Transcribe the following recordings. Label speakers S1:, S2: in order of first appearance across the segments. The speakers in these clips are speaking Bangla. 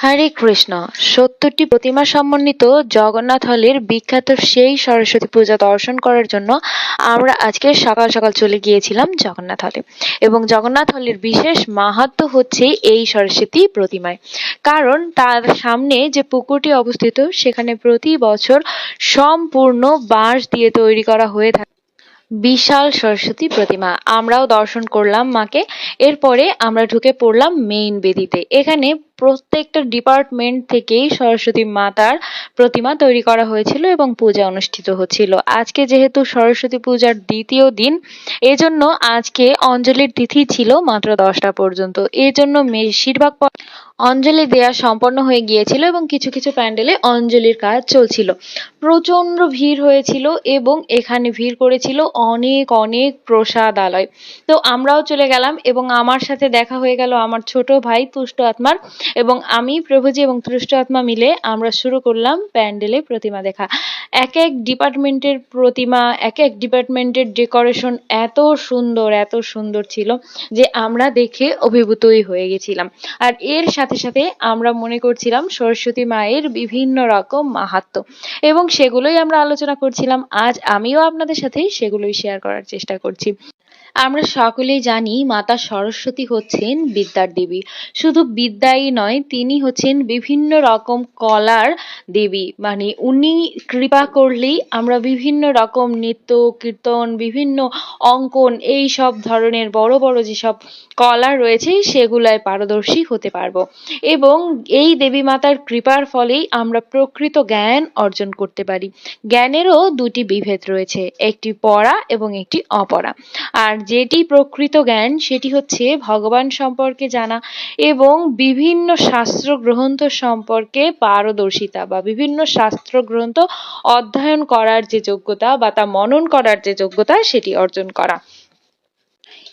S1: হরে কৃষ্ণ। সত্তরটি প্রতিমা সমন্বিত জগন্নাথ হলের বিখ্যাত সেই সরস্বতী পূজা দর্শন করার জন্য আমরা আজকে সকাল সকাল চলে গিয়েছিলাম জগন্নাথ হলে। এবং জগন্নাথ হলের বিশেষ মাহাত্ম্য হচ্ছে এই সরস্বতী প্রতিমায়। কারণ তার সামনে যে পুকুরটি অবস্থিত, সেখানে প্রতি বছর সম্পূর্ণ বাঁশ দিয়ে তৈরি করা হয়ে থাকে। বিশাল সরস্বতী প্রতিমা। আমরাও দর্শন করলাম মাকে। এরপরে আমরা ঢুকে পড়লাম মেইন বেদিতে। এখানে প্রত্যেকটা ডিপার্টমেন্ট থেকেই সরস্বতী মাতার প্রতিমা তৈরি করা হয়েছিল এবং পূজা অনুষ্ঠিত হচ্ছিল। আজকে যেহেতু সরস্বতী পূজার দ্বিতীয় দিন, এজন্য আজকে অঞ্জলির তিথি ছিল মাত্র দশটা পর্যন্ত। এজন্য বেশিরভাগ অঞ্জলি দেয়া সম্পন্ন হয়ে গিয়েছিল এবং কিছু কিছু প্যান্ডেলে অঞ্জলির কাজ চলছিল। প্রচণ্ড ভিড় হয়েছিল এবং এখানে ভিড় করেছিল অনেক অনেক প্রসাদালয়। তো আমরাও চলে গেলাম এবং আমার সাথে দেখা হয়ে গেল আমার ছোট ভাই তুষ্ট আত্মার। এবং আমি, প্রভুজি এবং তুষ্ট আত্মা মিলে আমরা শুরু করলাম প্যান্ডেলে প্রতিমা দেখা। এক এক ডিপার্টমেন্টের প্রতিমা, এক এক ডিপার্টমেন্টের ডেকোরেশন এত সুন্দর এত সুন্দর ছিল যে আমরা দেখে অভিভূতই হয়ে গেছিলাম। আর এর সাথে সাথে আমরা মনে করছিলাম সরস্বতী মায়ের বিভিন্ন রকম মাহাত্ম্য এবং সেগুলোই আমরা আলোচনা করছিলাম। আজ আমিও আপনাদের সাথে সেগুলোই শেয়ার করার চেষ্টা করছি। আমরা সকলেই জানি মাতা সরস্বতী হচ্ছেন বিদ্যার দেবী। শুধু বিদ্যাই নয়, তিনি হচ্ছেন বিভিন্ন রকম কলার দেবী। মানে উনি কৃপা করলেই আমরা বিভিন্ন রকম নৃত্য, কীর্তন, বিভিন্ন অঙ্কন, এই সব ধরনের বড় বড় যেসব কলা রয়েছে, সেগুলায় পারদর্শী হতে পারব। এবং এই দেবী মাতার কৃপার ফলেই আমরা প্রকৃত জ্ঞান অর্জন করতে পারি। জ্ঞানেরও দুটি বিভেদ রয়েছে, একটি পড়া এবং একটি অপরা আর যেটি প্রকৃত জ্ঞান, সেটি হচ্ছে ভগবান সম্পর্কে জানা এবং বিভিন্ন শাস্ত্র গ্রন্থ সম্পর্কে পারদর্শিতা বা বিভিন্ন শাস্ত্র গ্রন্থ অধ্যয়ন করার যে যোগ্যতা বা তা মনন করার যে যোগ্যতা, সেটি অর্জন করা।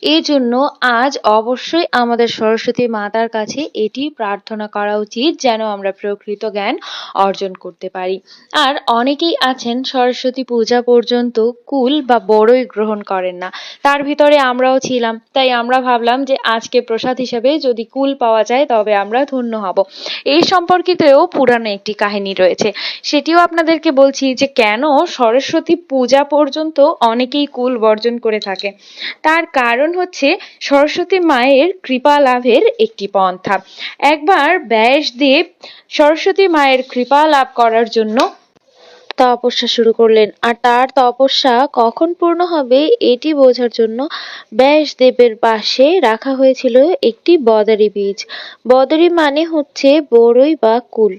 S1: এই জন্য আজ অবশ্যই আমাদের সরস্বতী মাতার কাছে এটি প্রার্থনা করা উচিত যেন আমরা প্রকৃত জ্ঞান অর্জন করতে পারি। আর অনেকেই আছেন সরস্বতী পূজা পর্যন্ত কুল বা বড়ই গ্রহণ করেন না। তার ভিতরে আমরাও ছিলাম, তাই আমরা ভাবলাম যে আজকে প্রসাদ হিসেবে যদি কুল পাওয়া যায় তবে আমরা ধন্য হব। এই সম্পর্কিতও পুরানো একটি কাহিনী রয়েছে। সেটিও আপনাদেরকে বলছি যে কেন সরস্বতী পূজা পর্যন্ত অনেকেই কুল বর্জন করে থাকে। তার কারণ হচ্ছে সরস্বতী মায়ের কৃপা লাভের একটি পন্থা। একবার ব্যাসদেব সরস্বতী মায়ের কৃপা লাভ করার জন্য তপস্যা শুরু করলেন। আর তার তপস্যা কখন পূর্ণ হবে এটি বোঝার জন্য ব্যাসদেবের পাশে রাখা হয়েছিল একটি বদারি বীজ। বদারি মানে হচ্ছে বড়ই বা কুল।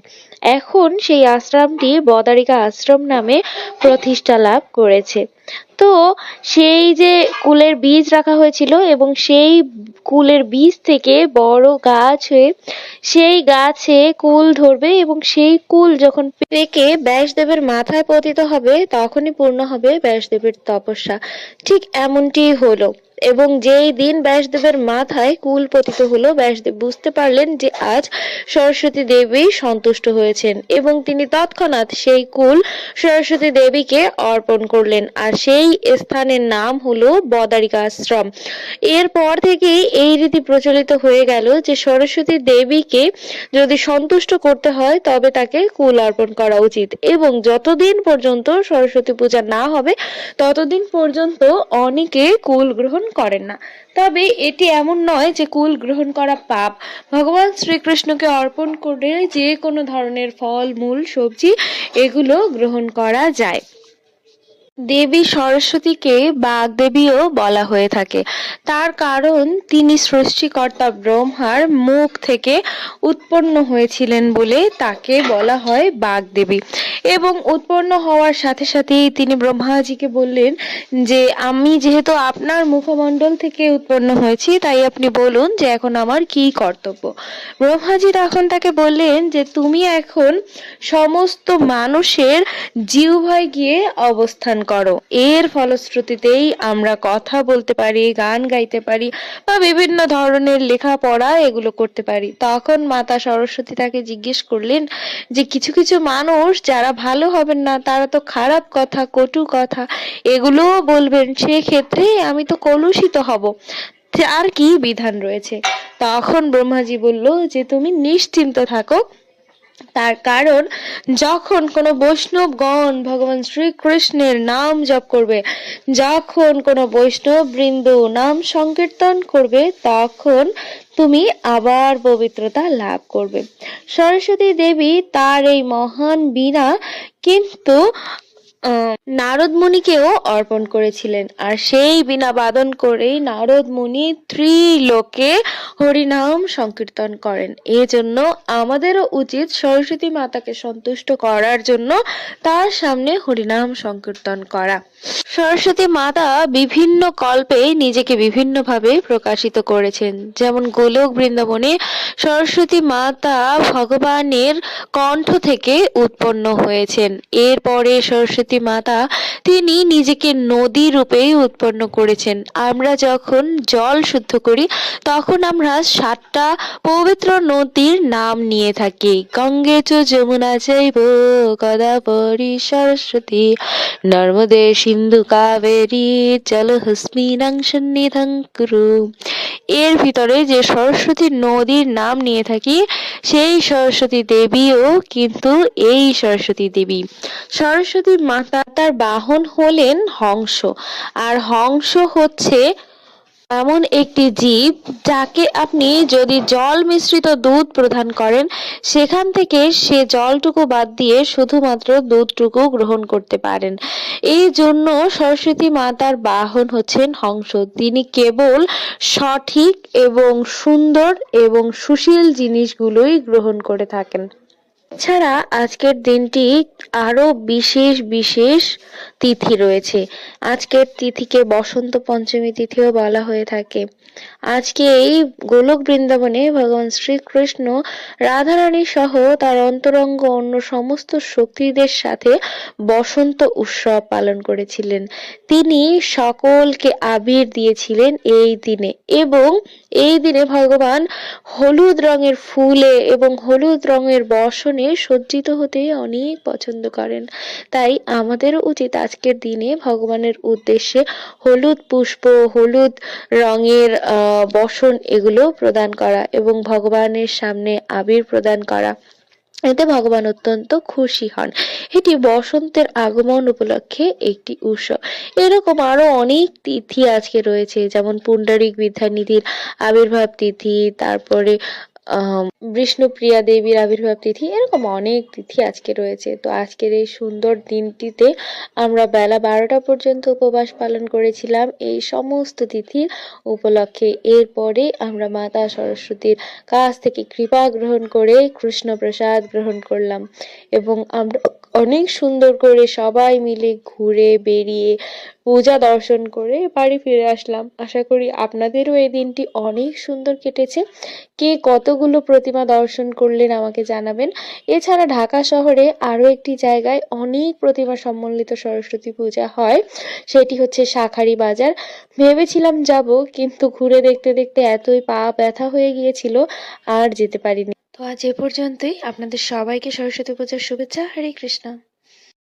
S1: এখন সেই আশ্রমটি বদারিকা আশ্রম নামে প্রতিষ্ঠা লাভ করেছে। তো সেই যে কুলের বীজ রাখা হয়েছিল এবং সেই কুলের বীজ থেকে বড় গাছ হয়ে সেই গাছে কুল ধরবে এবং সেই কুল যখন পেকে ব্যাসদেবের মাথায় পতিত হবে, তখনই পূর্ণ হবে ব্যাসদেবের তপস্যা। ঠিক এমনটিই হলো। এবং যেই দিন ব্যাসদেবের মাথায় কুল পতিত হলো, ব্যাসদেব বুঝতে পারলেন যে আজ সরস্বতী দেবী সন্তুষ্ট হয়েছেন এবং তিনি তৎক্ষণাৎ সেই কুল সরস্বতী দেবীকে অর্পণ করলেন। আর সেই স্থানের নাম হলো বদারিকা আশ্রম এরপর থেকেই এই রীতি প্রচলিত হয়ে গেল যে সরস্বতী দেবীকে যদি সন্তুষ্ট করতে হয়, তবে তাকে কুল অর্পণ করা উচিত। এবং যতদিন পর্যন্ত সরস্বতী পূজা না হবে, ততদিন পর্যন্ত অনেকে কুল গ্রহণ করেন না। তবে এটি এমন নয় যে কুল গ্রহণ করা পাপ। ভগবান শ্রীকৃষ্ণকে অর্পণ করে যে কোনো ধরনের ফল, মূল, সবজি, এগুলো গ্রহণ করা যায়। দেবী সরস্বতীকে বাগদেবীও বলা হয়ে থাকে। তার কারণ, তিনি সৃষ্টিকর্তা ব্রহ্মার মুখ থেকে উৎপন্ন হয়েছিলেন বলে তাকে বলা হয় বাগদেবী। এবং উৎপন্ন হওয়ার সাথে সাথেই তিনি ব্রহ্মাজিকে বললেন যে, আমি যেহেতু আপনার মুখমণ্ডল থেকে উৎপন্ন হয়েছি, তাই আপনি বলুন যে এখন আমার কি কর্তব্য? ব্রহ্মাজি তখন তাকে বললেন যে, তুমি এখন সমস্ত মানুষের জিহ্বায় গিয়ে অবস্থান করো। এর ফলশ্রুতিতেই আমরা কথা বলতে পারি, গান গাইতে পারি বা বিভিন্ন ধরনের লেখাপড়া এগুলো করতে পারি। তখন মাতা সরস্বতী তাকে জিজ্ঞেস করলেন যে, কিছু কিছু মানুষ যারা ভালো হবেন না, তারা তো খারাপ কথা, কটু কথা। এগুলোও বলবেন, সেক্ষেত্রে আমি তো কলুষিত হব। আর কি বিধান রয়েছে? তখন ব্রহ্মাজি বলল যে, তুমি নিশ্চিন্ত থাকো। তার কারণ, যখন কোনো বৈষ্ণবগণ ভগবান শ্রীকৃষ্ণের নাম জপ করবে, যখন কোনো বৈষ্ণব বৃন্দ নাম সংকীর্তন করবে, তখন তুমি আবার পবিত্রতা লাভ করবে। সরস্বতী দেবী তার এই মহান বীণা কিন্তু আহ, নারদ মুনিকেও অর্পণ করেছিলেন। আর সেই বীণা বাদন করেই নারদ মুনি ত্রিলোকে হরিনাম সংকীর্তন করেন। এজন্য আমাদেরও উচিত সরস্বতী মাতাকে সন্তুষ্ট করার জন্য তার সামনে হরিনাম সংকীর্তন করা। সরস্বতী মাতা বিভিন্ন কল্পে নিজেকে বিভিন্নভাবে প্রকাশিত করেছেন। যেমন গোলক বৃন্দাবনে সরস্বতী মাতা ভগবানের কণ্ঠ থেকে উৎপন্ন হয়েছেন। এরপরে সরস্বতী মাতা তিনি নিজেকে নদী রূপেই উৎপন্ন করেছেন। আমরা যখন জল শুদ্ধ করি, তখন আমরা সাতটা পবিত্র নদীর নাম নিয়ে থাকি। গঙ্গে চ যমুনা চৈব গদাবরী সরস্বতী, নর্মদে সিন্ধু কাবেরী, জলহস্মিনাং সন্নিধান কুরু। এর ভিতরে যে সরস্বতী নদীর নাম নিয়ে থাকি, সেই সরস্বতী দেবীও কিন্তু এই সরস্বতী দেবী। সরস্বতী মাতা তার বাহন হলেন হংস। আর হংস হচ্ছে এমন একটি জীব যাকে আপনি যদি জল মিশ্রিত দুধ প্রদান করেন, সেখান থেকে সে জলটুকু বাদ দিয়ে শুধুমাত্র দুধটুকু গ্রহণ করতে পারেন। এই জন্য সরস্বতী মাতার বাহন হচ্ছেন হংস। তিনি কেবল সঠিক এবং সুন্দর এবং সুশীল জিনিসগুলোই গ্রহণ করে থাকেন। এছাড়া আজকের দিনটি আরও বিশেষ বিশেষ তিথি রয়েছে। আজকের তিথিকে বসন্ত পঞ্চমী তিথিও বলা হয়ে থাকে। আজকে এই গোলক বৃন্দাবনে ভগবান শ্রীকৃষ্ণ রাধারানী সহ তার অন্তরঙ্গ অন্য সমস্ত শক্তিদের সাথে বসন্ত উৎসব পালন করেছিলেন। তিনি সকলকে আবির দিয়েছিলেন এই দিনে এবং এই দিনে ভগবান হলুদ রঙের ফুলে এবং হলুদ রঙের বসনে সজ্জিত হতে অনেক পছন্দ করেন। তাই আমাদেরও উচিত আজকের দিনে ভগবানের উদ্দেশ্যে হলুদ পুষ্প, হলুদ রঙের বসন এগুলো প্রদান করা এবং ভগবানের সামনে আবির প্রদান করা। এতে ভগবান অত্যন্ত খুশি হন। এটি বসন্তের আগমন উপলক্ষে একটি উৎসব। এরকম আরও অনেক তিথি আজকে রয়েছে, যেমন পুণ্ডরিক বিদ্যানিধির আবির্ভাব তিথি, তারপরে বিষ্ণুপ্রিয়া দেবীর আবির্ভাব তিথি, এরকম অনেক তিথি আজকে রয়েছে। তো আজকের এই সুন্দর দিনটিতে আমরা বেলা বারোটা পর্যন্ত উপবাস পালন করেছিলাম। এই সমস্ত তিথির উপলক্ষে এরপরে আমরা মাতা সরস্বতীর কাছ থেকে কৃপা গ্রহণ করে কৃষ্ণ প্রসাদ গ্রহণ করলাম এবং আমরা অনেক সুন্দর করে সবাই মিলে ঘুরে বেরিয়ে পূজা দর্শন করে বাড়ি ফিরে আসলাম। আশা করি আপনাদেরও এই দিনটি অনেক সুন্দর কেটেছে। কে কতগুলো প্রতিমা দর্শন করলেন আমাকে জানাবেন। এছাড়া ঢাকা শহরে আরও একটি জায়গায় অনেক প্রতিমা সম্বন্ধিত সরস্বতী পূজা হয়, সেটি হচ্ছে শাঁখারি বাজার। ভেবেছিলাম যাব, কিন্তু ঘুরে দেখতে দেখতে এতই পা ব্যথা হয়ে গিয়েছিল, আর যেতে পারিনি। তো আজ এ পর্যন্তই। আপনাদের সবাইকে সরস্বতী পূজার শুভেচ্ছা। হরে কৃষ্ণ।